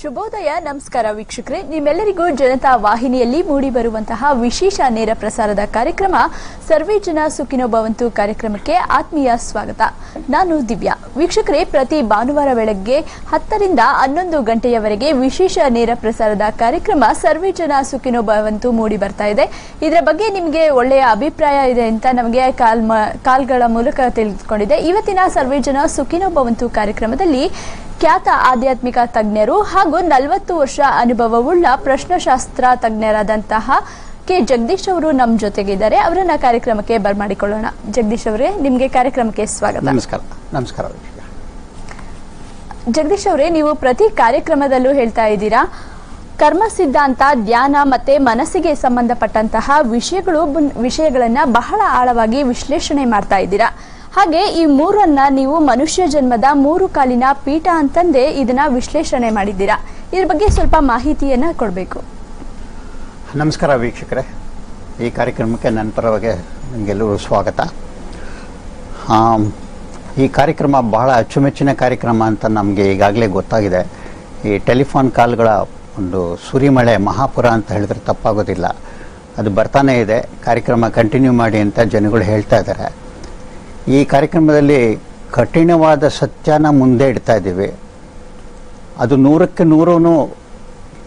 ಶುಭೋದಯ, ನಮಸ್ಕಾರ ವೀಕ್ಷಕರೇ. ನಿಮ್ಮೆಲ್ಲರಿಗೂ ಜನತಾ ವಾಹಿನಿಯಲ್ಲಿ ಮೂಡಿಬರುವಂತಹ ವಿಶೇಷ ನೇರ ಪ್ರಸಾರದ ಕಾರ್ಯಕ್ರಮ, ಸರ್ವೇ ಜನ ಸುಖಿನೋ ಭವಂತು ಕಾರ್ಯಕ್ರಮಕ್ಕೆ ಆತ್ಮೀಯ ಸ್ವಾಗತ. ನಾನು ದಿವ್ಯಾ. ವೀಕ್ಷಕರೇ, ಪ್ರತಿ ಭಾನುವಾರ ಬೆಳಗ್ಗೆ ಹತ್ತರಿಂದ ಹನ್ನೊಂದು ಗಂಟೆಯವರೆಗೆ ವಿಶೇಷ ನೇರ ಪ್ರಸಾರದ ಕಾರ್ಯಕ್ರಮ, ಸರ್ವೇ ಜನ ಸುಖಿನೋ ಭವಂತು ಮೂಡಿ ಬರ್ತಾ ಇದೆ. ಇದರ ಬಗ್ಗೆ ನಿಮಗೆ ಒಳ್ಳೆಯ ಅಭಿಪ್ರಾಯ ಇದೆ ಅಂತ ನಮಗೆ ಕಾಲ್ ಕಾಲ್ಗಳ ಮೂಲಕ ತಿಳಿದುಕೊಂಡಿದೆ. ಇವತ್ತಿನ ಸರ್ವೇ ಜನ ಸುಖಿನೋ ಭವಂತು ಕಾರ್ಯಕ್ರಮದಲ್ಲಿ ಖ್ಯಾತ ಆಧ್ಯಾತ್ಮಿಕ ತಜ್ಞರು ಹಾಗೂ ನಲವತ್ತು ವರ್ಷ ಅನುಭವವುಳ್ಳ ಪ್ರಶ್ನಶಾಸ್ತ್ರ ತಜ್ಞರಾದಂತಹ ಕೆ. ಜಗದೀಶ್ ಅವರು ನಮ್ಮ ಜೊತೆಗಿದ್ದಾರೆ. ಅವರನ್ನ ಕಾರ್ಯಕ್ರಮಕ್ಕೆ ಬರ್ಮಾಡಿಕೊಳ್ಳೋಣ ಜಗದೀಶ್ ಅವರೇ ನಿಮಗೆ ಕಾರ್ಯಕ್ರಮಕ್ಕೆ ಸ್ವಾಗತ. ನಮಸ್ಕಾರ. ನಮಸ್ಕಾರ. ಜಗದೀಶ್ ಅವರೇ ನೀವು ಪ್ರತಿ ಕಾರ್ಯಕ್ರಮದಲ್ಲೂ ಹೇಳ್ತಾ ಇದ್ದೀರಾ ಕರ್ಮ ಸಿದ್ಧಾಂತ ಧ್ಯಾನ ಮತ್ತೆ ಮನಸ್ಸಿಗೆ ಸಂಬಂಧಪಟ್ಟಂತಹ ವಿಷಯಗಳು ವಿಷಯಗಳನ್ನ ಬಹಳ ಆಳವಾಗಿ ವಿಶ್ಲೇಷಣೆ ಮಾಡ್ತಾ ಇದ್ದೀರಾ. ಹಾಗೆ ಈ ಮೂರನ್ನ ನೀವು ಮನುಷ್ಯ ಜನ್ಮದ ಮೂರು ಕಾಲಿನ ಪೀಠ ಅಂತಂದೇ ಇದನ್ನ ವಿಶ್ಲೇಷಣೆ ಮಾಡಿದ್ದೀರಾ? ಇದ್ರ ಬಗ್ಗೆ ಸ್ವಲ್ಪ ಮಾಹಿತಿಯನ್ನ ಕೊಡಬೇಕು. ನಮಸ್ಕಾರ ವೀಕ್ಷಕರೇ. ಈ ಕಾರ್ಯಕ್ರಮಕ್ಕೆ ನನ್ನ ಪರವಾಗಿ ನಿಮಗೆಲ್ಲರೂ ಸ್ವಾಗತ. ಈ ಕಾರ್ಯಕ್ರಮ ಬಹಳ ಅಚ್ಚುಮೆಚ್ಚಿನ ಕಾರ್ಯಕ್ರಮ ಅಂತ ನಮಗೆ ಈಗಾಗಲೇ ಗೊತ್ತಾಗಿದೆ. ಈ ಟೆಲಿಫೋನ್ ಕಾಲ್ಗಳ ಒಂದು ಸುರಿಮಳೆ ಮಹಾಪುರ ಅಂತ ಹೇಳಿದ್ರೆ ತಪ್ಪಾಗೋದಿಲ್ಲ. ಅದು ಬರ್ತಾನೆ ಇದೆ. ಕಾರ್ಯಕ್ರಮ ಕಂಟಿನ್ಯೂ ಮಾಡಿ ಅಂತ ಜನಗಳು ಹೇಳ್ತಾ ಇದ್ದಾರೆ. ಈ ಕಾರ್ಯಕ್ರಮದಲ್ಲಿ ಕಠಿಣವಾದ ಸತ್ಯನ ಮುಂದೆ ಇಡ್ತಾ ಇದ್ದೀವಿ. ಅದು ನೂರಕ್ಕೆ ನೂರೂ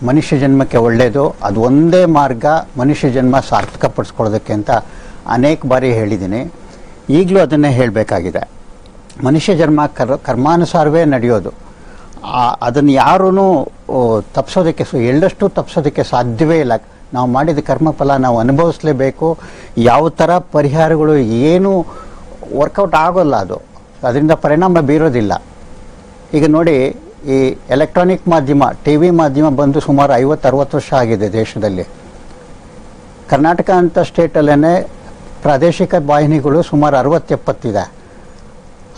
ಮನುಷ್ಯ ಜನ್ಮಕ್ಕೆ ಒಳ್ಳೆಯದು ಅದು ಒಂದೇ ಮಾರ್ಗ ಮನುಷ್ಯ ಜನ್ಮ ಸಾರ್ಥಕಪಡಿಸ್ಕೊಳ್ಳೋದಕ್ಕೆ ಅಂತ ಅನೇಕ ಬಾರಿ ಹೇಳಿದ್ದೀನಿ. ಈಗಲೂ ಅದನ್ನೇ ಹೇಳಬೇಕಾಗಿದೆ. ಮನುಷ್ಯ ಜನ್ಮ ಕರ್, ಕರ್ಮಾನುಸಾರವೇ ನಡೆಯೋದು. ಅದನ್ನು ಯಾರೂ ತಪ್ಪಿಸೋದಕ್ಕೆ ಎಳ್ಳಷ್ಟು ತಪ್ಪಿಸೋದಕ್ಕೆ ಸಾಧ್ಯವೇ ಇಲ್ಲ. ನಾವು ಮಾಡಿದ ಕರ್ಮಫಲ ನಾವು ಅನುಭವಿಸಲೇಬೇಕು. ಯಾವ ಥರ ಪರಿಹಾರಗಳು, ಏನು ವರ್ಕೌಟ್ ಆಗೋಲ್ಲ ಅದು. ಅದರಿಂದ ಪರಿಣಾಮ ಬೀರೋದಿಲ್ಲ. ಈಗ ನೋಡಿ, ಈ ಎಲೆಕ್ಟ್ರಾನಿಕ್ ಮಾಧ್ಯಮ ಟಿ ವಿ ಮಾಧ್ಯಮ ಬಂದು ಸುಮಾರು ಐವತ್ತು ಅರವತ್ತು ವರ್ಷ ಆಗಿದೆ ದೇಶದಲ್ಲಿ. ಕರ್ನಾಟಕ ಅಂತ ಸ್ಟೇಟಲ್ಲೇ ಪ್ರಾದೇಶಿಕ ವಾಹಿನಿಗಳು ಸುಮಾರು ಅರವತ್ತೆಪ್ಪತ್ತಿದೆ.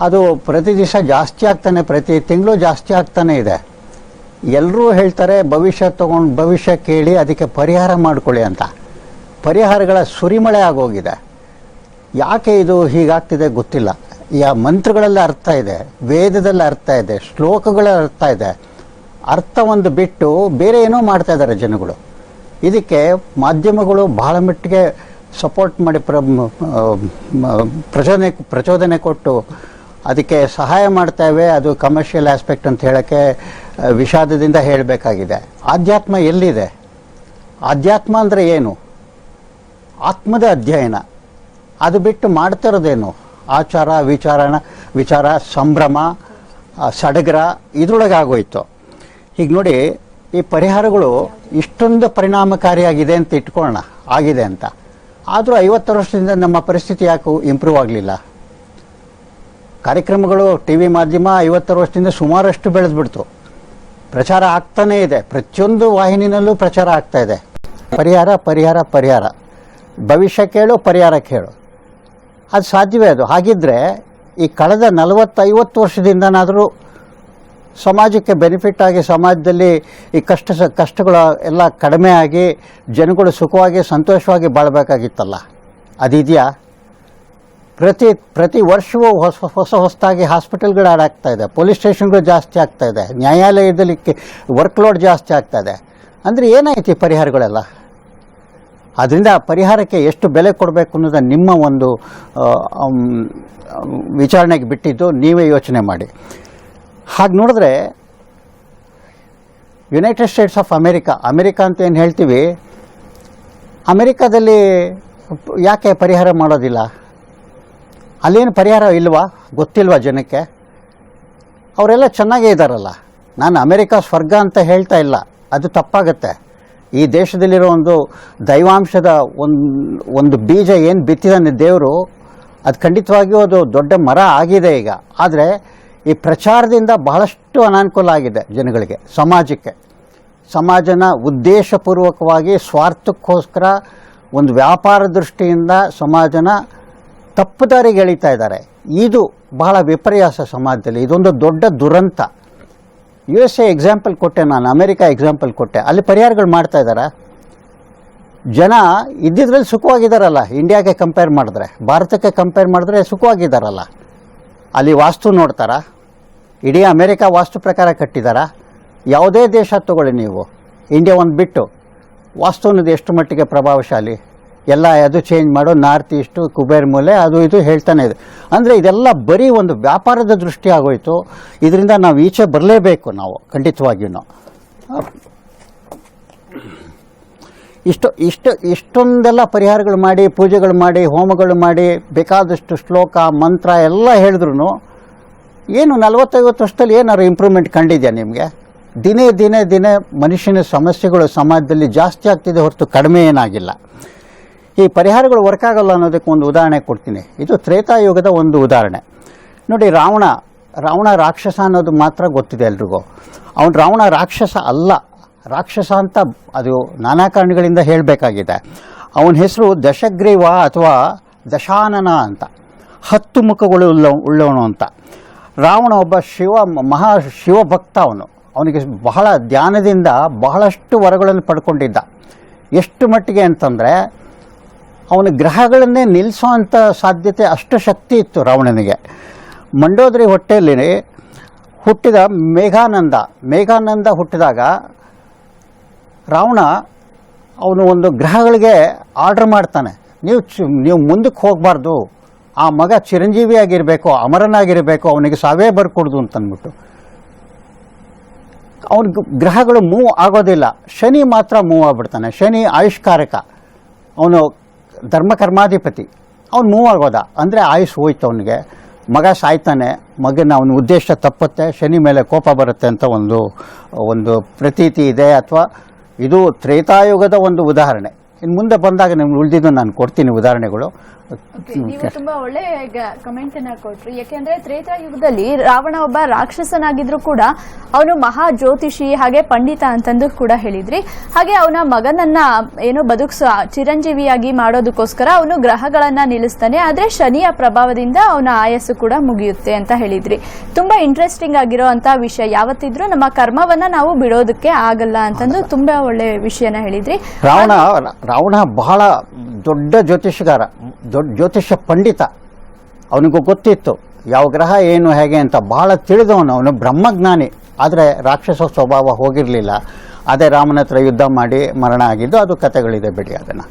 ಅದು ಪ್ರತಿ ದಿವಸ ಜಾಸ್ತಿ ಆಗ್ತಾನೆ, ಪ್ರತಿ ತಿಂಗಳು ಜಾಸ್ತಿ ಆಗ್ತಾನೆ ಇದೆ. ಎಲ್ಲರೂ ಹೇಳ್ತಾರೆ, ಭವಿಷ್ಯ ತಗೊಂಡು, ಭವಿಷ್ಯ ಕೇಳಿ, ಅದಕ್ಕೆ ಪರಿಹಾರ ಮಾಡಿಕೊಳ್ಳಿ ಅಂತ. ಪರಿಹಾರಗಳ ಸುರಿಮಳೆ ಆಗೋಗಿದೆ. ಯಾಕೆ ಇದು ಹೀಗಾಗ್ತಿದೆ ಗೊತ್ತಿಲ್ಲ. ಈ ಮಂತ್ರಗಳಲ್ಲಿ ಅರ್ಥ ಇದೆ, ವೇದದಲ್ಲಿ ಅರ್ಥ ಇದೆ ಶ್ಲೋಕಗಳ ಅರ್ಥ ಇದೆ. ಅರ್ಥ ಒಂದು ಬಿಟ್ಟು ಬೇರೆ ಏನೋ ಮಾಡ್ತಾ ಇದ್ದಾರೆ ಜನಗಳು. ಇದಕ್ಕೆ ಮಾಧ್ಯಮಗಳು ಬಹಳ ಮಟ್ಟಿಗೆ ಸಪೋರ್ಟ್ ಮಾಡಿ ಪ್ರ ಪ್ರಚೋದನೆ ಪ್ರಚೋದನೆ ಕೊಟ್ಟು ಅದಕ್ಕೆ ಸಹಾಯ ಮಾಡ್ತೇವೆ ಅದು ಕಮರ್ಷಿಯಲ್ ಆಸ್ಪೆಕ್ಟ್ ಅಂತ ಹೇಳೋಕ್ಕೆ ವಿಷಾದದಿಂದ ಹೇಳಬೇಕಾಗಿದೆ. ಆಧ್ಯಾತ್ಮ ಎಲ್ಲಿದೆ? ಆಧ್ಯಾತ್ಮ ಅಂದರೆ ಏನು? ಆತ್ಮದ ಅಧ್ಯಯನ. ಅದು ಬಿಟ್ಟು ಮಾಡ್ತಿರೋದೇನು? ಆಚಾರ, ವಿಚಾರಣ, ವಿಚಾರ, ಸಂಭ್ರಮ ಸಡಗರ ಇದ್ರೊಳಗೆ ಆಗೋಯ್ತು ಈಗ ನೋಡಿ ಈ ಪರಿಹಾರಗಳು ಇಷ್ಟೊಂದು ಪರಿಣಾಮಕಾರಿಯಾಗಿದೆ ಅಂತ ಇಟ್ಕೊಳ್ಳೋಣ. ಆಗಿದೆ ಅಂತ. ಆದರೂ ಐವತ್ತು ವರ್ಷದಿಂದ ನಮ್ಮ ಪರಿಸ್ಥಿತಿ ಯಾಕೆ ಇಂಪ್ರೂವ್ ಆಗಲಿಲ್ಲ? ಕಾರ್ಯಕ್ರಮಗಳು ಟಿ ವಿ ಮಾಧ್ಯಮ ಐವತ್ತು ವರ್ಷದಿಂದ ಸುಮಾರಷ್ಟು ಬೆಳೆದ್ಬಿಡ್ತು. ಪ್ರಚಾರ ಆಗ್ತಾನೇ ಇದೆ. ಪ್ರತಿಯೊಂದು ವಾಹಿನಿನಲ್ಲೂ ಪ್ರಚಾರ ಆಗ್ತಾ ಇದೆ. ಪರಿಹಾರ ಪರಿಹಾರ ಪರಿಹಾರ. ಭವಿಷ್ಯ ಕೇಳು, ಪರಿಹಾರ ಕೇಳು. ಅದು ಸಾಧ್ಯವೇ ಅದು. ಹಾಗಿದ್ರೆ ಈ ಕಳೆದ ನಲವತ್ತೈವತ್ತು ವರ್ಷದಿಂದನಾದರೂ ಸಮಾಜಕ್ಕೆ ಬೆನಿಫಿಟ್ ಆಗಿ, ಸಮಾಜದಲ್ಲಿ ಈ ಕಷ್ಟ ಸ- ಕಷ್ಟಗಳು ಎಲ್ಲ ಕಡಿಮೆ ಆಗಿ, ಜನಗಳು ಸುಖವಾಗಿ, ಸಂತೋಷವಾಗಿ ಬಾಳಬೇಕಾಗಿತ್ತಲ್ಲ. ಅದಿದೆಯಾ? ಪ್ರತಿ ಪ್ರತಿ ವರ್ಷವೂ ಹೊಸ ಹೊಸ ಹೊಸದಾಗಿ ಹಾಸ್ಪಿಟಲ್ಗಳು ಆಡಾಗ್ತಾ ಇದೆ. ಪೊಲೀಸ್ ಸ್ಟೇಷನ್ಗಳು ಜಾಸ್ತಿ ಆಗ್ತಾ ಇದೆ. ನ್ಯಾಯಾಲಯದಲ್ಲಿ ವರ್ಕ್ಲೋಡ್ ಜಾಸ್ತಿ ಆಗ್ತಾ ಇದೆ. ಅಂದರೆ ಏನಾಯ್ತು ಈ ಪರಿಹಾರಗಳೆಲ್ಲ? ಅದರಿಂದ ಪರಿಹಾರಕ್ಕೆ ಎಷ್ಟು ಬೆಲೆ ಕೊಡಬೇಕು ಅನ್ನೋದು ನಿಮ್ಮ ಒಂದು ವಿಚಾರಣೆಗೆ ಬಿಟ್ಟಿದ್ದು ನೀವೇ ಯೋಚನೆ ಮಾಡಿ. ಹಾಗೆ ನೋಡಿದ್ರೆ United States of America America ಅಂತ ಏನು ಹೇಳ್ತೀವಿ? ಅಮೆರಿಕಾದಲ್ಲಿ ಯಾಕೆ ಪರಿಹಾರ ಮಾಡೋದಿಲ್ಲ? ಅಲ್ಲೇನು ಪರಿಹಾರ ಇಲ್ವಾ? ಗೊತ್ತಿಲ್ವಾ ಜನಕ್ಕೆ? ಅವರೆಲ್ಲ ಚೆನ್ನಾಗೇ ಇದ್ದಾರಲ್ಲ ನಾನು ಅಮೇರಿಕಾ ಸ್ವರ್ಗ ಅಂತ ಹೇಳ್ತಾ ಇಲ್ಲ. ಅದು ತಪ್ಪಾಗತ್ತೆ. ಈ ದೇಶದಲ್ಲಿರೋ ಒಂದು ದೈವಾಂಶದ ಒಂದು ಒಂದು ಬೀಜ ಏನು ಬಿತ್ತಿದಾನೆ ದೇವರು, ಅದು ಖಂಡಿತವಾಗಿಯೂ ಅದು ದೊಡ್ಡ ಮರ ಆಗಿದೆ ಈಗ. ಆದರೆ ಈ ಪ್ರಚಾರದಿಂದ ಬಹಳಷ್ಟು ಅನಾನುಕೂಲ ಆಗಿದೆ ಜನಗಳಿಗೆ, ಸಮಾಜಕ್ಕೆ. ಸಮಾಜನ ಉದ್ದೇಶಪೂರ್ವಕವಾಗಿ, ಸ್ವಾರ್ಥಕ್ಕೋಸ್ಕರ ಒಂದು ವ್ಯಾಪಾರ ದೃಷ್ಟಿಯಿಂದ ಸಮಾಜನ ತಪ್ಪು ದಾರಿಗೆ ಎಳಿತಾ ಇದ್ದಾರೆ. ಇದು ಬಹಳ ವಿಪರ್ಯಾಸ ಸಮಾಜದಲ್ಲಿ, ಇದೊಂದು ದೊಡ್ಡ ದುರಂತ. ಯು ಎಸ್ ಎ ಎಕ್ಸಾಂಪಲ್ ಕೊಟ್ಟೆ ನಾನು ಅಮೆರಿಕ ಎಕ್ಸಾಂಪಲ್ ಕೊಟ್ಟೆ. ಅಲ್ಲಿ ಪರಿಹಾರಗಳು ಮಾಡ್ತಾ ಇದ್ದಾರಾ ಜನ ಇದ್ದಿದ್ರಲ್ಲಿ ಸುಖವಾಗಿದ್ದಾರಲ್ಲ ಇಂಡಿಯಾಗೆ ಕಂಪೇರ್ ಮಾಡಿದ್ರೆ. ಭಾರತಕ್ಕೆ ಕಂಪೇರ್ ಮಾಡಿದ್ರೆ ಸುಖವಾಗಿದ್ದಾರಲ್ಲ ಅಲ್ಲಿ ವಾಸ್ತು ನೋಡ್ತಾರಾ? ಇಡೀ ಅಮೇರಿಕಾ ವಾಸ್ತು ಪ್ರಕಾರ ಕಟ್ಟಿದಾರಾ? ಯಾವುದೇ ದೇಶ ತಗೊಳ್ಳಿ ನೀವು. ಇಂಡಿಯಾ ಒಂದು ಬಿಟ್ಟು. ವಾಸ್ತು ಅನ್ನೋದು ಎಷ್ಟು ಮಟ್ಟಿಗೆ ಪ್ರಭಾವಶಾಲಿ? ಎಲ್ಲ ಅದು ಚೇಂಜ್ ಮಾಡೋ ನಾರ್ತ್ ಈಸ್ಟು, ಕುಬೇರ್ ಮೂಲೆ, ಅದು ಇದು ಹೇಳ್ತಾನೆ ಇದೆ. ಅಂದರೆ ಇದೆಲ್ಲ ಬರೀ ಒಂದು ವ್ಯಾಪಾರದ ದೃಷ್ಟಿ ಆಗೋಯಿತು. ಇದರಿಂದ ನಾವು ಈಚೆ ಬರಲೇಬೇಕು ನಾವು ಖಂಡಿತವಾಗಿಯೂ ಇಷ್ಟು ಇಷ್ಟು, ಇಷ್ಟೊಂದೆಲ್ಲ ಪರಿಹಾರಗಳು ಮಾಡಿ, ಪೂಜೆಗಳು ಮಾಡಿ, ಹೋಮಗಳು ಮಾಡಿ, ಬೇಕಾದಷ್ಟು ಶ್ಲೋಕ, ಮಂತ್ರ ಎಲ್ಲ ಹೇಳಿದ್ರು ಏನು ನಲವತ್ತೈವತ್ತು ವರ್ಷದಲ್ಲಿ ಏನಾದ್ರು ಇಂಪ್ರೂವ್ಮೆಂಟ್ ಕಂಡಿದೆಯಾ ನಿಮಗೆ? ದಿನೇ ದಿನೇ ದಿನೇ ಮನುಷ್ಯನ ಸಮಸ್ಯೆಗಳು ಸಮಾಜದಲ್ಲಿ ಜಾಸ್ತಿ ಆಗ್ತಿದೆ ಹೊರತು ಕಡಿಮೆ ಏನಾಗಿಲ್ಲ. ಈ ಪರಿಹಾರಗಳು ವರ್ಕ್ ಆಗಲ್ಲ ಅನ್ನೋದಕ್ಕೆ ಒಂದು ಉದಾಹರಣೆ ಕೊಡ್ತೀನಿ. ಇದು ತ್ರೇತಾಯುಗದ ಒಂದು ಉದಾಹರಣೆ. ನೋಡಿ, ರಾವಣ ರಾವಣ ರಾಕ್ಷಸ ಅನ್ನೋದು ಮಾತ್ರ ಗೊತ್ತಿದೆ ಎಲ್ರಿಗೂ. ಅವನು ರಾವಣ ರಾಕ್ಷಸ ಅಲ್ಲ. ರಾಕ್ಷಸ ಅಂತ ಅದು ನಾನಾ ಕಾರಣಗಳಿಂದ ಹೇಳಬೇಕಾಗಿದೆ. ಅವನ ಹೆಸರು ದಶಗ್ರೀವ ಅಥವಾ ದಶಾನನ ಅಂತ. ಹತ್ತು ಮುಖಗಳು ಉಳ್ಳ, ಉಳ್ಳವನು ಅಂತ. ರಾವಣ ಒಬ್ಬ ಶಿವ, ಮಹಾ ಶಿವಭಕ್ತ ಅವನು. ಅವನಿಗೆ ಬಹಳ ಧ್ಯಾನದಿಂದ ಬಹಳಷ್ಟು ವರಗಳನ್ನು ಪಡ್ಕೊಂಡಿದ್ದ. ಎಷ್ಟು ಮಟ್ಟಿಗೆ ಅಂತಂದರೆ ಅವನ ಗ್ರಹಗಳನ್ನೇ ನಿಲ್ಲಿಸೋ ಅಂಥ ಸಾಧ್ಯತೆ ಅಷ್ಟು ಶಕ್ತಿ ಇತ್ತು ರಾವಣನಿಗೆ. ಮಂಡೋದರಿ ಹೊಟ್ಟೆಯಲ್ಲಿ ಹುಟ್ಟಿದ ಮೇಘಾನಂದ ಮೇಘಾನಂದ ಹುಟ್ಟಿದಾಗ ರಾವಣ ಅವನು ಒಂದು ಗ್ರಹಗಳಿಗೆ ಆರ್ಡರ್ ಮಾಡ್ತಾನೆ. ನೀವು ಚು, ನೀವು ಮುಂದಕ್ಕೆ ಹೋಗಬಾರ್ದು. ಆ ಮಗ ಚಿರಂಜೀವಿಯಾಗಿರಬೇಕು, ಅಮರನಾಗಿರಬೇಕು, ಅವನಿಗೆ ಸಾವೇ ಬರ್ಕೊಡ್ದು ಅಂತಂದ್ಬಿಟ್ಟು ಅವನ ಗ್ರಹಗಳು ಮೂವ್ ಆಗೋದಿಲ್ಲ. ಶನಿ ಮಾತ್ರ ಮೂವ್ ಆಗ್ಬಿಡ್ತಾನೆ. ಶನಿ ಆಯುಷ್ಕಾರಕ. ಅವನು ಧರ್ಮಕರ್ಮಾಧಿಪತಿ ಅವ್ನು ಮೂವ್ ಆಗೋದ ಅಂದರೆ ಆಯುಷ್ ಹೋಯ್ತು ಅವನಿಗೆ. ಮಗ ಸಾಯ್ತಾನೆ. ಮಗನ ಅವನ ಉದ್ದೇಶ ತಪ್ಪುತ್ತೆ. ಶನಿ ಮೇಲೆ ಕೋಪ ಬರುತ್ತೆ ಅಂತ ಒಂದು ಒಂದು ಪ್ರತೀತಿ ಇದೆ ಅಥವಾ ಇದು ತ್ರೇತಾಯುಗದ ಒಂದು ಉದಾಹರಣೆ. ಇನ್ನು ಮುಂದೆ ಬಂದಾಗ ನಿಮ್ಗೆ ಉಳಿದಿದ್ದು ನಾನು ಕೊಡ್ತೀನಿ ಉದಾಹರಣೆಗಳು. ನೀವು ತುಂಬಾ ಒಳ್ಳೆ ಕಮೆಂಟ್ ಅನ್ನ ಕೊಟ್ರಿ. ಯಾಕೆಂದ್ರೆ ತ್ರೇತಾಯುಗದಲ್ಲಿ ರಾವಣ ಒಬ್ಬ ರಾಕ್ಷಸನಾಗಿದ್ರು ಕೂಡ ಅವನು ಮಹಾ ಜ್ಯೋತಿಷಿ ಹಾಗೆ ಪಂಡಿತ ಅಂತಂದು ಕೂಡ ಹೇಳಿದ್ರಿ. ಹಾಗೆ ಅವನ ಮಗನನ್ನ ಏನು ಬದುಕ್ಸ ಚಿರಂಜೀವಿಯಾಗಿ ಮಾಡೋದಕ್ಕೋಸ್ಕರ ಅವನು ಗ್ರಹಗಳನ್ನ ನಿಲ್ಲಿಸ್ತಾನೆ. ಆದ್ರೆ ಶನಿಯ ಪ್ರಭಾವದಿಂದ ಅವನ ಆಯಸ್ಸು ಕೂಡ ಮುಗಿಯುತ್ತೆ ಅಂತ ಹೇಳಿದ್ರಿ. ತುಂಬಾ ಇಂಟ್ರೆಸ್ಟಿಂಗ್ ಆಗಿರೋ ಅಂತ ವಿಷಯ. ಯಾವತ್ತಿದ್ರು ನಮ್ಮ ಕರ್ಮವನ್ನ ನಾವು ಬಿಡೋದಕ್ಕೆ ಆಗಲ್ಲ ಅಂತಂದು ತುಂಬಾ ಒಳ್ಳೆ ವಿಷಯನ ಹೇಳಿದ್ರಿ. ರಾವಣ ರಾವಣ ಬಹಳ ದೊಡ್ಡ ಜ್ಯೋತಿಷಗಾರ. ದೊಡ್ಡ ಜ್ಯೋತಿಷ ಪಂಡಿತ. ಅವನಿಗೂ ಗೊತ್ತಿತ್ತು, ಯಾವ ಗ್ರಹ ಏನು, ಹೇಗೆ ಅಂತ ಬಹಳ ತಿಳಿದವನು. ಅವನು ಬ್ರಹ್ಮಜ್ಞಾನಿ. ಆದರೆ ರಾಕ್ಷಸ ಸ್ವಭಾವ ಹೋಗಿರಲಿಲ್ಲ. ಅದೇ ರಾಮನ ಹತ್ರ ಯುದ್ಧ ಮಾಡಿ ಮರಣ ಆಗಿದ್ದು ಅದು ಕಥೆಗಳಿದೆ ಬಿಡಿ ಅದನ್ನು.